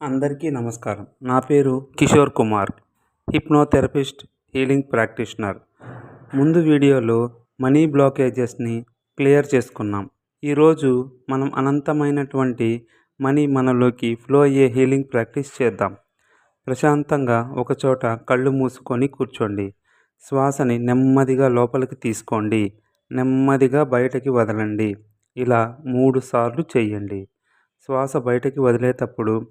అందరికీ నమస్కారం. నా పేరు Kishore Kumar hypnotherapist healing practitioner. ముందు వీడియోలో మనీ బ్లాకేజెస్ని క్లియర్ చేసుకున్నాం. ఈరోజు మనం అనంతమైనటువంటి మనీ మనలోకి ఫ్లో అయ్యే హీలింగ్ ప్రాక్టీస్ చేద్దాం. ప్రశాంతంగా ఒకచోట కళ్ళు మూసుకొని కూర్చోండి. శ్వాసని నెమ్మదిగా లోపలికి తీసుకోండి. నెమ్మదిగా బయటకి వదలండి. ఇలా మూడు సార్లు చేయండి శ్వాస బయటకి వదిలేటప్పుడు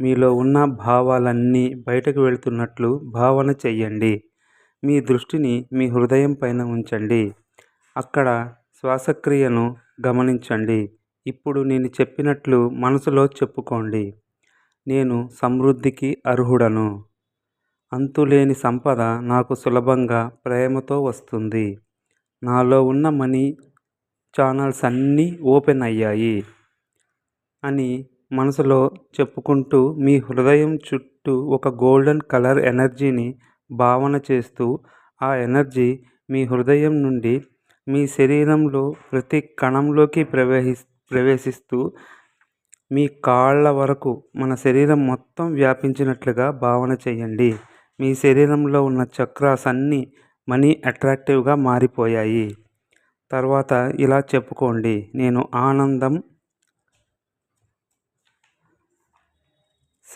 మీలో ఉన్న భావాలన్నీ బయటకు వెళుతున్నట్లు భావన చెయ్యండి. మీ దృష్టిని మీ హృదయం పైన ఉంచండి. అక్కడ శ్వాసక్రియను గమనించండి. ఇప్పుడు నేను చెప్పినట్లు మనసులో చెప్పుకోండి. నేను సమృద్ధికి అర్హుడను. అంతులేని సంపద నాకు సులభంగా ప్రేమతో వస్తుంది. నాలో ఉన్న మనీ ఛానల్స్ అన్నీ ఓపెన్ అయ్యాయి. అని మనసులో చెప్పుకుంటూ మీ హృదయం చుట్టూ ఒక గోల్డెన్ కలర్ ఎనర్జీని భావన చేస్తూ ఆ ఎనర్జీ మీ హృదయం నుండి మీ శరీరంలో ప్రతి కణంలోకి ప్రవేశి ప్రవేశిస్తూ మీ కాళ్ళ వరకు మన శరీరం మొత్తం వ్యాపించినట్లుగా భావన చేయండి. మీ శరీరంలో ఉన్న చక్రాస్ అన్నీ మనీ అట్రాక్టివ్గా మారిపోయాయి. తర్వాత ఇలా చెప్పుకోండి. నేను ఆనందం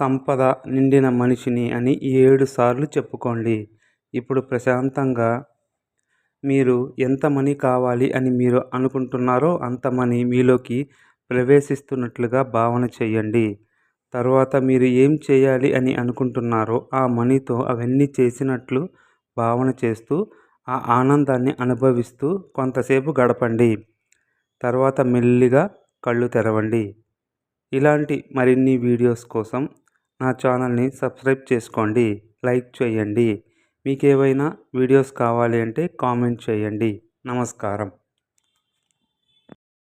సంపద నిండిన మనిషిని అని ఏడు సార్లు చెప్పుకోండి. ఇప్పుడు ప్రశాంతంగా మీరు ఎంత మనీ కావాలి అని మీరు అనుకుంటున్నారో అంత మనీ మీలోకి ప్రవేశిస్తున్నట్లుగా భావన చేయండి. తర్వాత మీరు ఏం చేయాలి అని అనుకుంటున్నారో ఆ మనీతో అవన్నీ చేసినట్లు భావన చేస్తూ ఆ ఆనందాన్ని అనుభవిస్తూ కొంతసేపు గడపండి. తర్వాత మెల్లిగా కళ్ళు తెరవండి. ఇలాంటి మరిన్ని వీడియోస్ కోసం నా ఛానల్ని సబ్స్క్రైబ్ చేసుకోండి లైక్ చేయండి. మీకు ఏవైనా వీడియోస్ కావాలి అంటే కామెంట్ చేయండి. నమస్కారం.